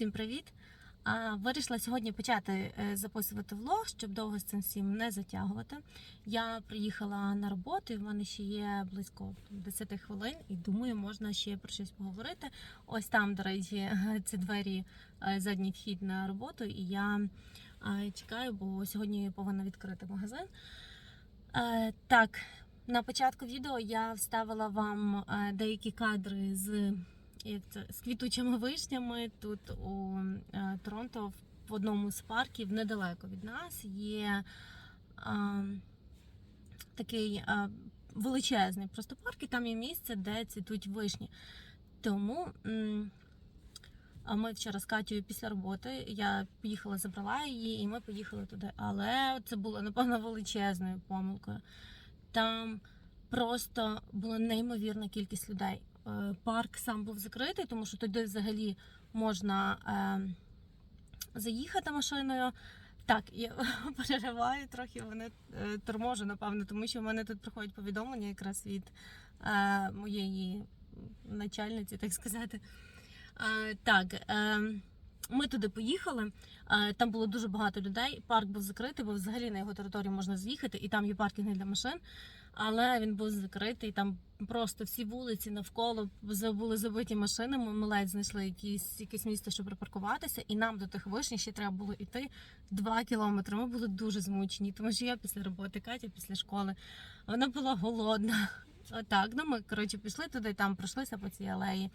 Всім привіт! Вирішила сьогодні почати е, записувати влог, щоб довго з цим всім не затягувати. Я приїхала на роботу, і в мене ще є близько 10 хвилин, і думаю, можна ще про щось поговорити. Ось там, до речі, ці двері е, задній вхід на роботу, і я е, чекаю, бо сьогодні повинна відкрити магазин. Так, на початку відео я вставила вам деякі кадри з як це з квітучими вишнями тут у е, Торонто в одному з парків недалеко від нас є е, такий е, величезний просто парк, і там є місце, де цвітуть вишні. Тому ми вчора з Катєю після роботи я поїхала, забрала її, і ми поїхали туди. Але це було напевно величезною помилкою. Там просто була неймовірна кількість людей. Е, Парк сам був закритий, тому що туди взагалі можна е, заїхати машиною. Так, я перериваю трохи, мене торможу, напевно, тому що в мене тут приходять повідомлення якраз від е, моєї начальниці, так сказати. Е, так, е, ми туди поїхали. Е, Там було дуже багато людей. Парк був закритий, бо взагалі на його територію можна з'їхати, і там є паркінги для машин. Але він був закритий. Там просто всі вулиці навколо були забиті машинами. Ми ледь знайшли якісь, якесь місце, щоб припаркуватися, і нам до тих вишні ще треба було йти 2 кілометри. Ми були дуже змучені, тому що я після роботи, Катя після школи. Вона була голодна. Отак, ну ми коротше пішли туди, там пройшлися по цій алеї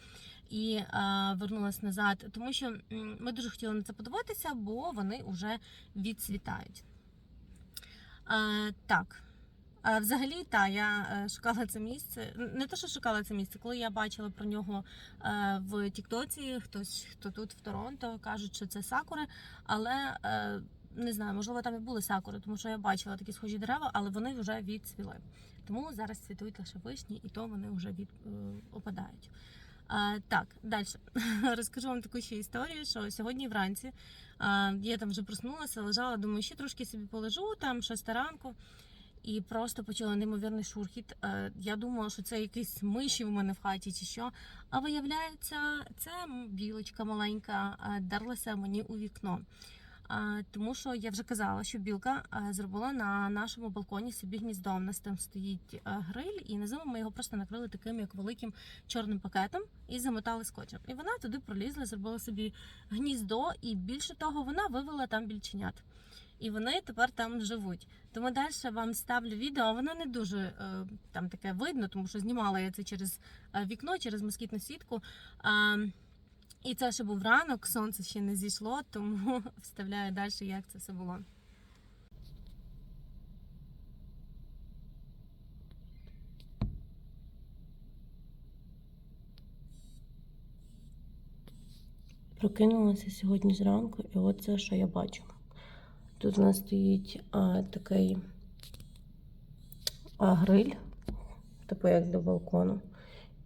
і е, вернулись назад, тому що ми дуже хотіли на це подивитися, бо вони вже відцвітають. Е, так. Взагалі, та я е, шукала це місце. Не те, що шукала це місце, коли я бачила про нього е, в Тіктоці, хтось хто тут в Торонто кажуть, що це сакури, але е, не знаю, можливо, там і були сакури, тому що я бачила такі схожі дерева, але вони вже відцвіли. Тому зараз цвітують лише вишні, і то вони вже від опадають. А, так, далі розкажу вам таку ще історію, що сьогодні вранці а, я там вже проснулася, лежала, думаю, ще трошки собі полежу, там шоста ранку, і просто почула неймовірний шурхіт. Е, Я думала, що це якісь миші в мене в хаті чи що. А виявляється, це білочка маленька е, дерлася мені у вікно. Тому що я вже казала, що білка е, зробила на нашому балконі собі гніздо. У нас там стоїть е, гриль, і на зиму ми його просто накрили таким як великим чорним пакетом і замотали скотчем. І вона туди пролізла, зробила собі гніздо, і більше того, вона вивела там більченят. І вони тепер там живуть. Тому далі вам ставлю відео. Воно не дуже е, там таке видно, тому що знімала я це через е, вікно, через москітну сітку. І це ще був ранок, сонце ще не зійшло, тому вставляю далі, як це все було. Прокинулася сьогодні зранку, і от це, що я бачу. Тут у нас стоїть а, такий а, гриль, типу як для балкону.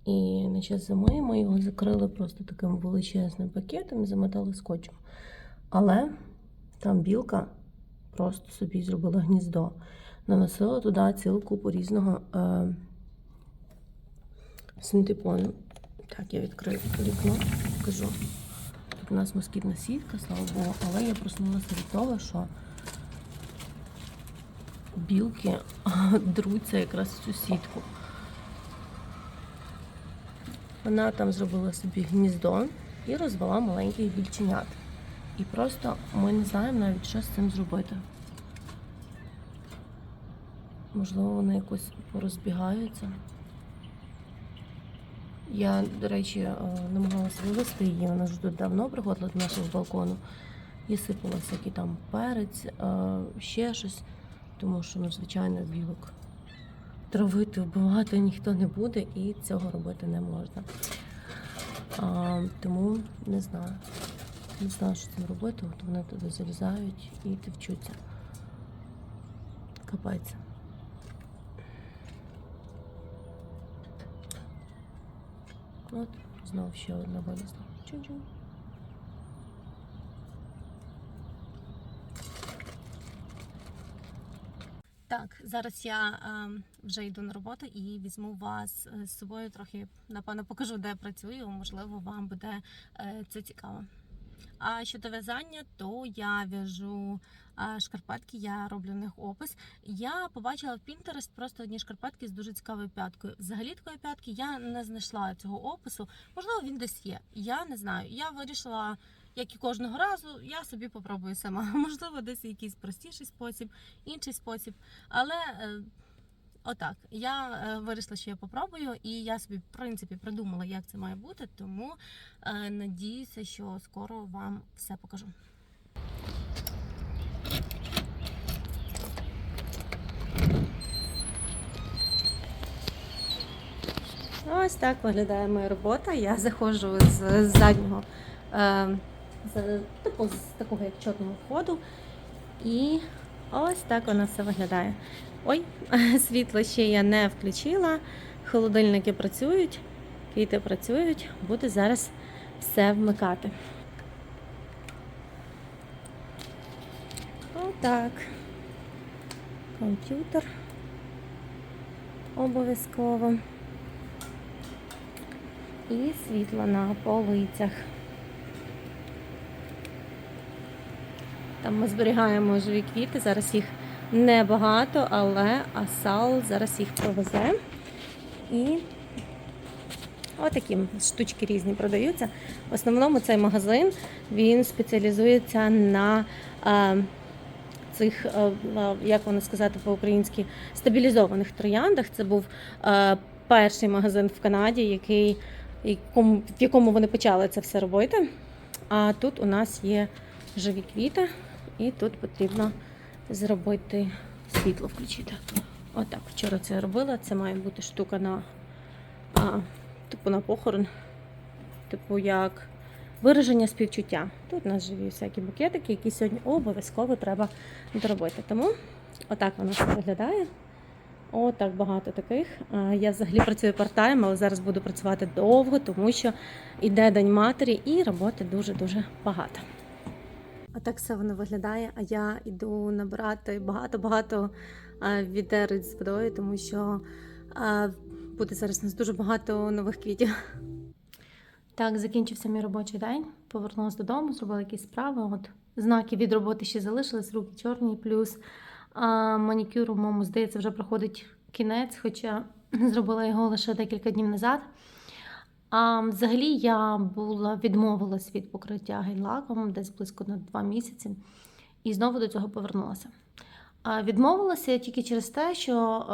І на час зими ми його закрили просто таким величезним пакетом і замотали скотчем. Але там білка просто собі зробила гніздо. Наносила туди цілу купу різного е, синтепону. Так, я відкрию вікно, покажу. У нас москітна сітка, слава Богу, але я проснулася від того, що білки друться якраз цю сітку. Вона там зробила собі гніздо і розвела маленьких більченят. І просто ми не знаємо навіть, що з цим зробити. Можливо, вони якось порозбігаються. Я, до речі, е, намагалася вивезти її, вона ж тут давно приходила до нашого балкону і сипала всякий там перець, е, ще щось, тому що, ну, звичайно, білок травити, вбивати ніхто не буде і цього робити не можна. Тому не знаю. Не знаю, що цим робити. От вони туди залізають і тивчуться. Капець. От, знову ще одна вилізла. Чу-чу. Так, зараз я е, вже йду на роботу і візьму вас е, з собою трохи, напевно, покажу, де працюю. Можливо, вам буде е, це цікаво. А щодо в'язання, то я в'яжу шкарпетки, я роблю в них опис. Я побачила в Pinterest просто одні шкарпетки з дуже цікавою п'яткою. Взагалі такої п'ятки я не знайшла цього опису. Можливо, він десь є. Я не знаю. Я вирішила, як і кожного разу, я собі попробую сама. Можливо, десь якийсь простіший спосіб, інший спосіб. Але е, отак, я е, вирішила, що я попробую, і я собі, в принципі, придумала, як це має бути, тому е, надіюся, що скоро вам все покажу. Ось так виглядає моя робота. Я заходжу з заднього, е, з, типу, з такого як чорного входу. І ось так воно все виглядає. Ой, світло ще я не включила. Холодильники працюють, квіти працюють. Буду зараз все вмикати. Отак. Комп'ютер. Обов'язково. І світло на полицях. Там ми зберігаємо живі квіти, зараз їх небагато, але Асал зараз їх повезе. І отакі штучки різні продаються. В основному цей магазин він спеціалізується на е, цих, е, як воно сказати по-українськи, стабілізованих трояндах. Це був е, перший магазин в Канаді, який, якому, в якому вони почали це все робити. А тут у нас є живі квіти, і тут потрібно зробити світло включити. Отак, вчора це робила. Це має бути штука на а, типу на похорон, типу як вираження співчуття. Тут у нас живі всякі букетики, які сьогодні обов'язково треба доробити. Тому отак воно виглядає. Отак багато таких. Я взагалі працюю парт-тайм, але зараз буду працювати довго, тому що йде День матері і роботи дуже-дуже багато. Так все воно виглядає. А я йду набирати багато-багато а, відерець з водою, тому що буде зараз у нас дуже багато нових квітів. Так, закінчився мій робочий день. Повернулася додому, зробила якісь справи. От знаки від роботи ще залишились, руки чорні, плюс а, манікюр, моєму здається, вже проходить кінець, хоча зробила його лише декілька днів назад. А, взагалі я була відмовилась від покриття гель-лаком десь близько на два місяці, і знову до цього повернулася. Відмовилася я тільки через те, що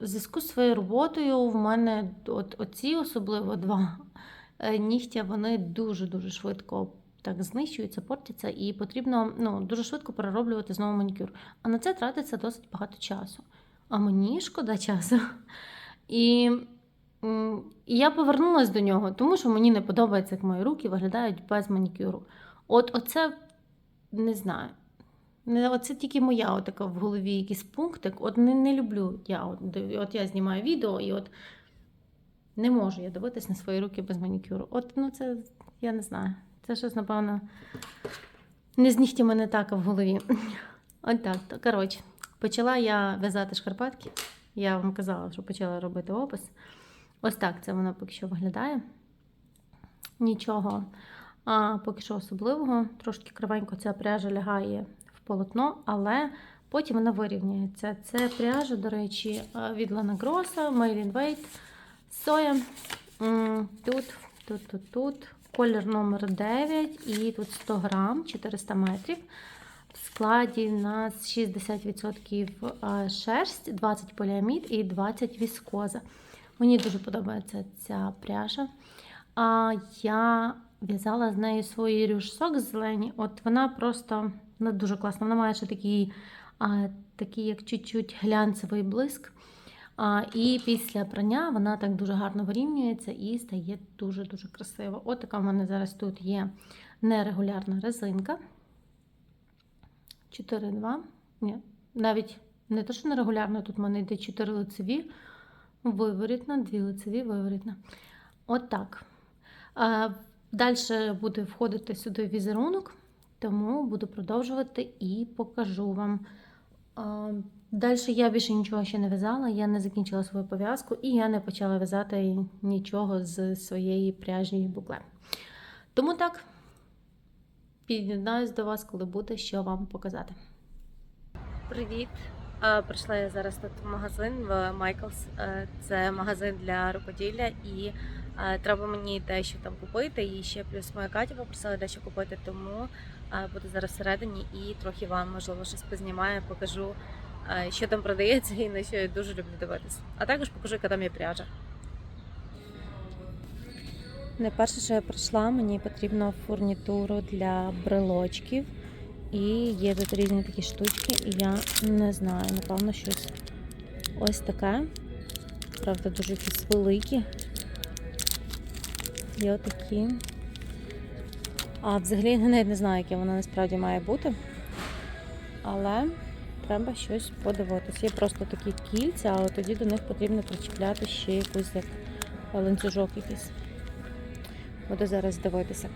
в зв'язку з своєю роботою в мене от, оці особливо два е, нігтя вони дуже-дуже швидко так знищуються, портяться, і потрібно ну, дуже швидко перероблювати знову манікюр. А на це тратиться досить багато часу. А мені шкода часу. І І я повернулася до нього, тому що мені не подобається, як мої руки виглядають без манікюру. От оце не знаю. Оце тільки моя отака в голові якийсь пунктик. От не, не люблю я. От, от я знімаю відео і от не можу я дивитись на свої руки без манікюру. От ну це я не знаю. Це щось, напевно, не з нігтями не так в голові. От так. То, коротше, почала я в'язати шкарпетки. Я вам казала, що почала робити опис. Ось так це воно поки що виглядає. Нічого а, поки що особливого. Трошки кривенько ця пряжа лягає в полотно, але потім вона вирівнюється. Це пряжа, до речі, від Lana Grossa, Made in соя. Тут, тут, тут, тут. Колір номер 9 і тут 100 грам, 400 метрів. В складі у нас 60% шерсть, 20 поліамід і 20 віскоза. Мені дуже подобається ця пряжа. А я в'язала з нею свої рюшсок зелені. От вона просто вона дуже класна. Вона має ще такий, а, такий як чуть-чуть глянцевий блиск. А, і після прання вона так дуже гарно вирівнюється і стає дуже-дуже красиво. От така в мене зараз тут є нерегулярна резинка. 4-2. Ні, навіть не те, що нерегулярно, тут в мене йде 4 лицеві. Виворітна, дві лицеві, виворітна. От. Далі буде входити сюди візерунок, тому буду продовжувати і покажу вам. Далі я більше нічого ще не в'язала, я не закінчила свою пов'язку і я не почала в'язати нічого з своєї пряжі букле. Тому так, Під'єднаюсь до вас, коли буде що вам показати. Привіт! Прийшла я зараз тут в магазин в Майклс. Е, Це магазин для рукоділля, і е, треба мені дещо там купити. І ще плюс моя Катя попросила дещо купити, тому е, буду зараз всередині і трохи вам можливо щось познімаю, покажу, що там продається і на що я дуже люблю дивитися. А також покажу, яка там є пряжа. Найперше, що я прийшла, мені потрібно фурнітуру для брелочків. І є тут різні такі штучки, і я не знаю, напевно, щось ось таке. Правда, дуже якісь великі. Є отакі. А взагалі навіть не знаю, яке воно насправді має бути. Але треба щось подивитися. Є просто такі кільця, але тоді до них потрібно причіпляти ще якусь як ланцюжок якийсь. Буду зараз дивитися.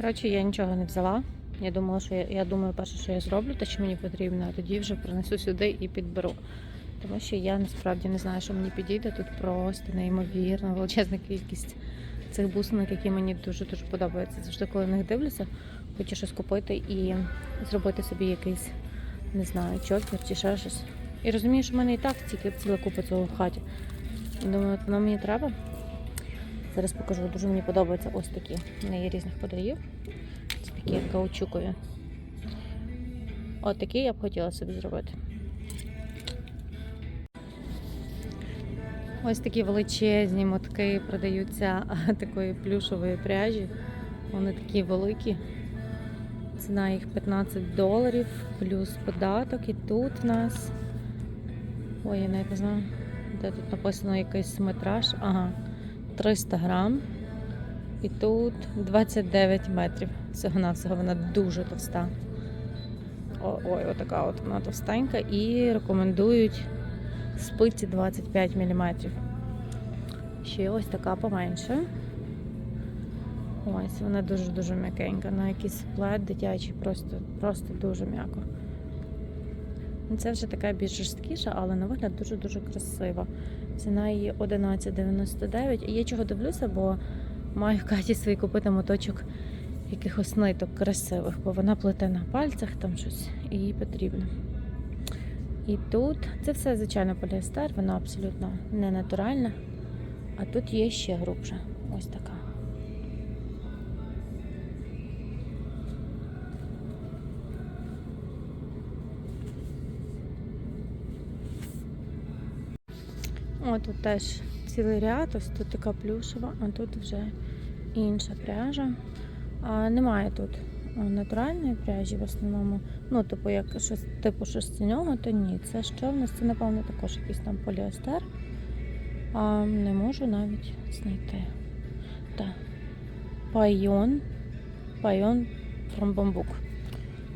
Коротше, я нічого не взяла. Я думала, що я, я думаю, перше, що я зроблю, те, що мені потрібно, а тоді вже принесу сюди і підберу. Тому що я насправді не знаю, що мені підійде. Тут просто неймовірно величезна кількість цих бусинок, які мені дуже-дуже подобаються. Завжди, коли на них дивлюся, хочу щось купити і зробити собі якийсь, не знаю, чокер чи ще щось. І розумію, що в мене і так ціла купа цього в хаті. Думаю, воно мені треба. Зараз покажу, дуже мені подобаються ось такі. Вони є різних подарів. Це такі каучукові. От такі я б хотіла собі зробити. Ось такі величезні мотки продаються такої плюшової пряжі. Вони такі великі. Ціна їх 15 доларів, плюс податок. І тут в нас. Ой, я навіть не знаю, де тут написано якийсь метраж. Ага. 300 грам. І тут 29 метрів. Всього навсього вона дуже товста. Ой, отака от вона товстенька. І рекомендують спиці 25 мм. Ще ось така поменше. Ось, вона дуже-дуже м'якенька. На якийсь плед дитячий, просто, просто дуже м'яко. Ну, Це вже така більш жорсткіша, але на вигляд дуже-дуже красива. Ціна її 11,99. І я чого дивлюся, бо маю Каті свій купити моточок якихось ниток красивих, бо вона плете на пальцях там щось і їй потрібно. І тут це все, звичайно, поліестер, вона абсолютно не натуральна. А тут є ще грубша. Ось така. Тут теж цілий ряд, ось тут така плюшева, а тут вже інша пряжа. А, немає тут натуральної пряжі в основному. Ну, типу, як щось типу шерстяного, то ні. Це що в нас? Це, напевно, також якийсь там поліестер. А, не можу навіть знайти. Так. Пайон. Пайон from бамбук.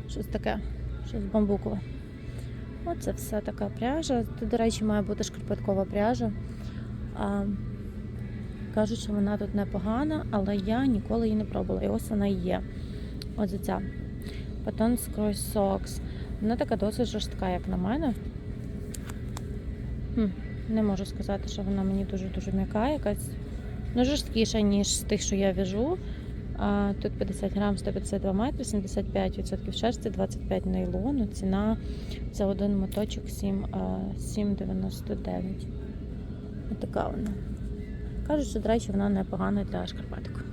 Щось таке, щось бамбукове. Оце все така пряжа. Тут, до речі, має бути шкарпеткова пряжа. А, кажуть, що вона тут непогана, але я ніколи її не пробувала. І ось вона і є. Оце ця. Patton Scroll Socks. Вона така досить жорстка, як на мене. Хм, не можу сказати, що вона мені дуже-дуже м'яка, якась ну, жорсткіша, ніж з тих, що я в'яжу. Тут 50 грам, 152 метри, 75% шерсті, 25 нейлону. Ціна за один моточок 7,99. Ось така вона. Кажуть, що, до речі, вона непогана для шкарпеток.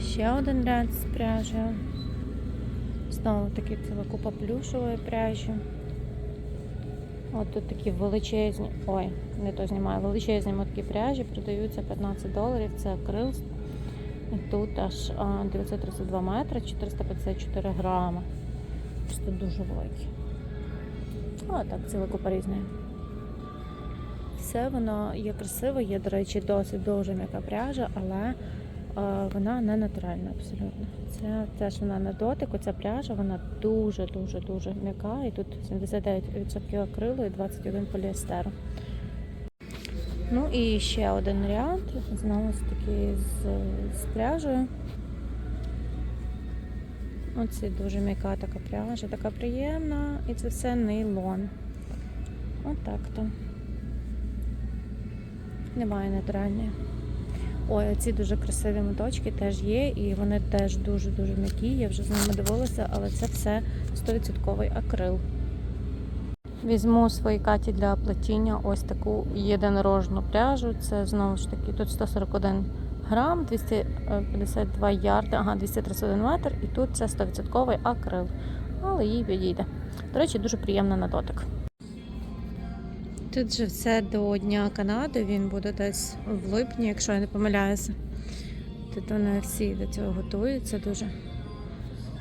Ще один ряд з пряжі. Знову таки ціла купа плюшової пряжі. От тут такі величезні, ой, не то знімаю, величезні мотки пряжі продаються 15 доларів, це акрил. Тут аж 932 метри, 454 грами. Просто дуже великі. О, так, ціла купа різної. Все воно є красиве, є, до речі, досить дуже м'яка пряжа, але вона не натуральна абсолютно. Це теж вона на дотику, ця пряжа, вона дуже-дуже дуже м'яка. І тут 79% акрилу і 21 поліестеру. Ну і ще один ряд, знову ж таки з, з пряжею. Оце дуже м'яка така пряжа, така приємна, і це все нейлон. Отак то. Немає натуральної. Ой, ці дуже красиві моточки теж є, і вони теж дуже-дуже м'які. Я вже з ними дивилася, але це все 100% акрил. Візьму своїй каті для плетіння ось таку єдинорожну пряжу. Це знову ж таки тут 141 грам, 252 ярди, ага, 231 метр, і тут це 100% акрил. Але їй підійде. До речі, дуже приємно на дотик. Тут же все до Дня Канади, він буде десь в липні, якщо я не помиляюся. Тут вони всі до цього готуються дуже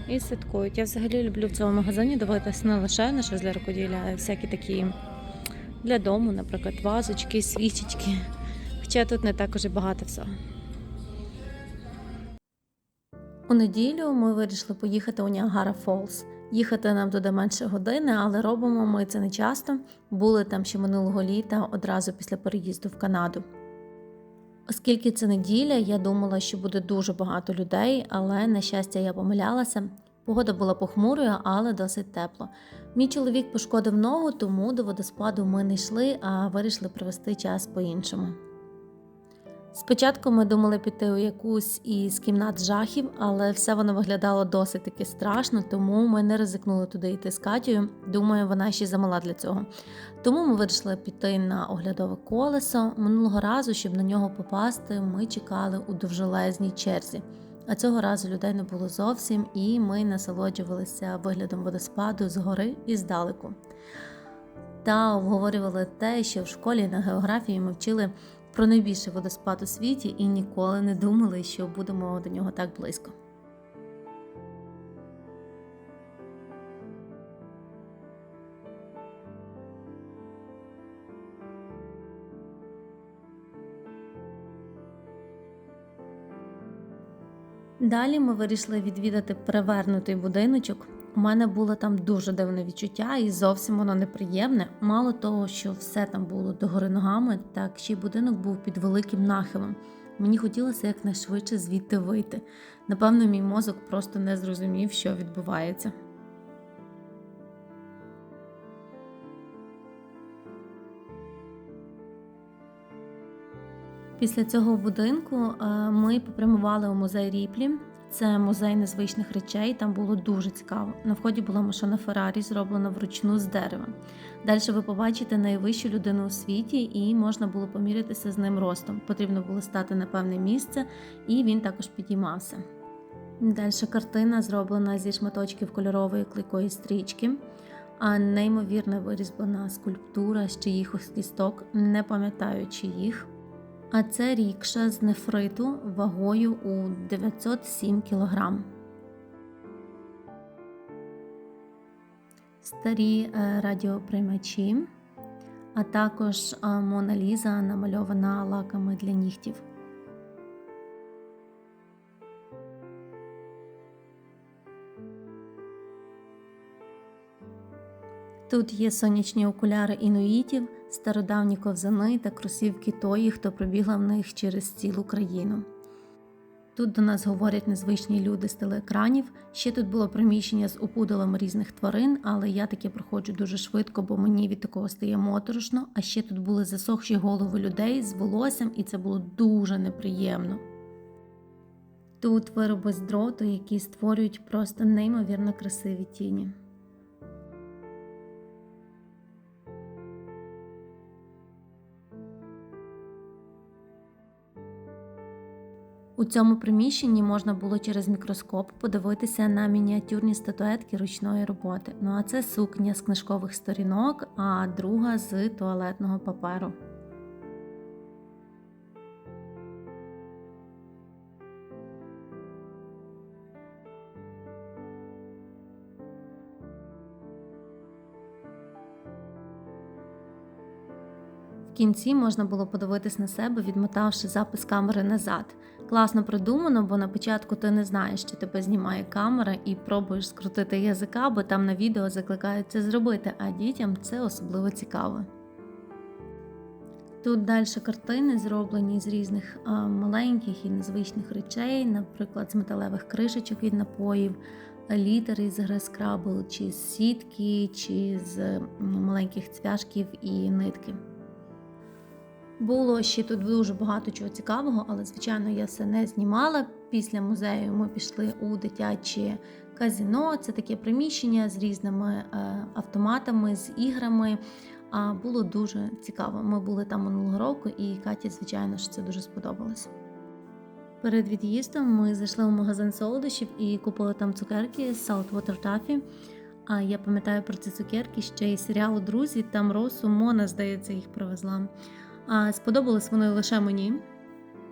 і святкують. Я взагалі люблю в цьому магазині дивитися не лише на щось для рукоділля, а всякі такі для дому, наприклад, вазочки, свічечки. Хоча тут не так уже багато всього. У неділю ми вирішили поїхати у Ніагара Фолс. Їхати нам туди менше години, але робимо ми це не часто. Були там ще минулого літа, одразу після переїзду в Канаду. Оскільки це неділя, я думала, що буде дуже багато людей, але на щастя я помилялася. Погода була похмурою, але досить тепло. Мій чоловік пошкодив ногу, тому до водоспаду ми не йшли, а вирішили провести час по-іншому. Спочатку ми думали піти у якусь із кімнат жахів, але все воно виглядало досить таки страшно, тому ми не ризикнули туди йти з Катєю. Думаю, вона ще замала для цього. Тому ми вирішили піти на оглядове колесо. Минулого разу, щоб на нього попасти, ми чекали у довжелезній черзі. А цього разу людей не було зовсім, і ми насолоджувалися виглядом водоспаду згори і здалеку. Та обговорювали те, що в школі на географії ми вчили про найбільший водоспад у світі і ніколи не думали, що будемо до нього так близько. Далі ми вирішили відвідати перевернутий будиночок. У мене було там дуже дивне відчуття, і зовсім воно неприємне. Мало того, що все там було догори ногами, так ще й будинок був під великим нахилом. Мені хотілося якнайшвидше звідти вийти. Напевно, мій мозок просто не зрозумів, що відбувається. Після цього будинку е, ми попрямували у музей Ріплі. Це музей незвичних речей. Там було дуже цікаво. На вході була машина Феррарі, зроблена вручну з дерева. Далі ви побачите найвищу людину у світі, і можна було помірятися з ним ростом. Потрібно було стати на певне місце, і він також підіймався. Далі картина зроблена зі шматочків кольорової клейкої стрічки, а неймовірно вирізблена скульптура з чиїхось кісток, не пам'ятаю чиїх. А це рікша з нефриту вагою у 907 кг. Старі е, радіоприймачі, а також е, Мона Ліза намальована лаками для нігтів. Тут є сонячні окуляри інуїтів, стародавні ковзани та кросівки тої, хто пробігла в них через цілу країну. Тут до нас говорять незвичні люди з телеекранів. Ще тут було приміщення з опудалами різних тварин, але я таке проходжу дуже швидко, бо мені від такого стає моторошно. А ще тут були засохші голови людей з волоссям, і це було дуже неприємно. Тут вироби з дроту, які створюють просто неймовірно красиві тіні. У цьому приміщенні можна було через мікроскоп подивитися на мініатюрні статуетки ручної роботи. Ну а це сукня з книжкових сторінок, а друга з туалетного паперу. В кінці можна було подивитись на себе, відмотавши запис камери назад. Класно придумано, бо на початку ти не знаєш, що тебе знімає камера, і пробуєш скрутити язика, бо там на відео закликають це зробити, а дітям це особливо цікаво. Тут далі картини зроблені з різних маленьких і незвичних речей, наприклад, з металевих кришечок від напоїв, літери з гри скрабл, чи з сітки, чи з маленьких цвяшків і нитки. Було ще тут дуже багато чого цікавого, але звичайно я все не знімала. Після музею ми пішли у дитяче казіно. Це таке приміщення з різними е, автоматами, з іграми. А було дуже цікаво. Ми були там минулого року, і Каті, звичайно ж, це дуже сподобалось. Перед від'їздом ми зайшли в магазин солодощів і купили там цукерки з Saltwater Taffy. А я пам'ятаю про ці цукерки ще із серіалу Друзі. Там Росу Мона, здається, їх привезла. А сподобались вони лише мені.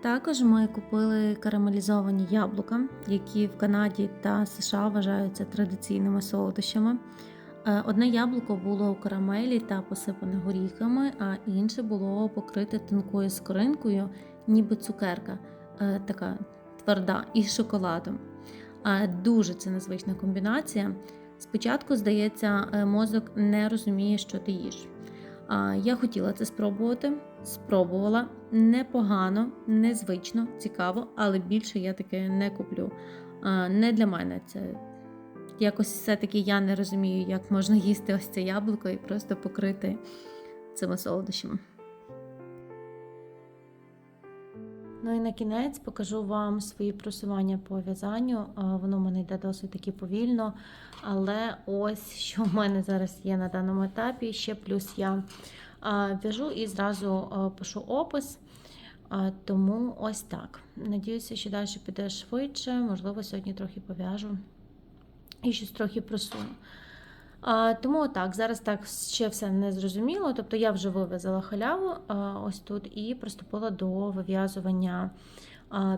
Також ми купили карамелізовані яблука, які в Канаді та США вважаються традиційними солодощами. Е, Одне яблуко було у карамелі та посипане горіхами, а інше було покрите тонкою скоринкою, ніби цукерка, е, така тверда, із шоколадом. Дуже це незвична комбінація. Спочатку, здається, е, мозок не розуміє, що ти їш. Я хотіла це спробувати, спробувала непогано, незвично, цікаво, але більше я таке не куплю. Не для мене це якось все-таки я не розумію, як можна їсти ось це яблуко і просто покрити цими солодощами. Ну і на кінець покажу вам свої просування по в'язанню. Воно в мене йде досить таки повільно. Але ось що в мене зараз є на даному етапі. Ще плюс я в'яжу і зразу пишу опис. Тому ось так. Надіюся, що далі піде швидше. Можливо, сьогодні трохи пов'яжу і щось трохи просуну. Тому так, зараз так ще все не зрозуміло. Тобто я вже вив'язала халяву ось тут і приступила до вив'язування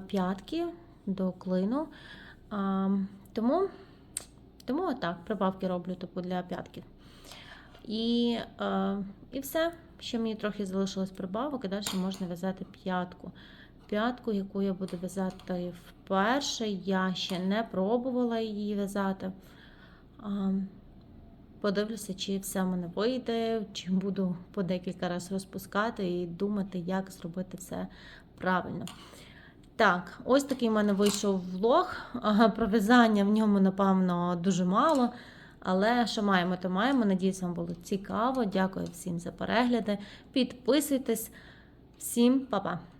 п'ятки, до клину. Тому, тому отак, прибавки роблю типу, для п'ятки. І, а, і все. Ще мені трохи залишилось прибавок, і далі можна в'язати п'ятку. П'ятку, яку я буду в'язати вперше. Я ще не пробувала її в'язати. Подивлюся, чи все в мене вийде, чи буду по декілька разів розпускати і думати, як зробити все правильно. Так, ось такий в мене вийшов влог. Про в'язання в ньому, напевно, дуже мало. Але що маємо, то маємо. Надіюсь, вам було цікаво. Дякую всім за перегляди. Підписуйтесь. Всім па-па!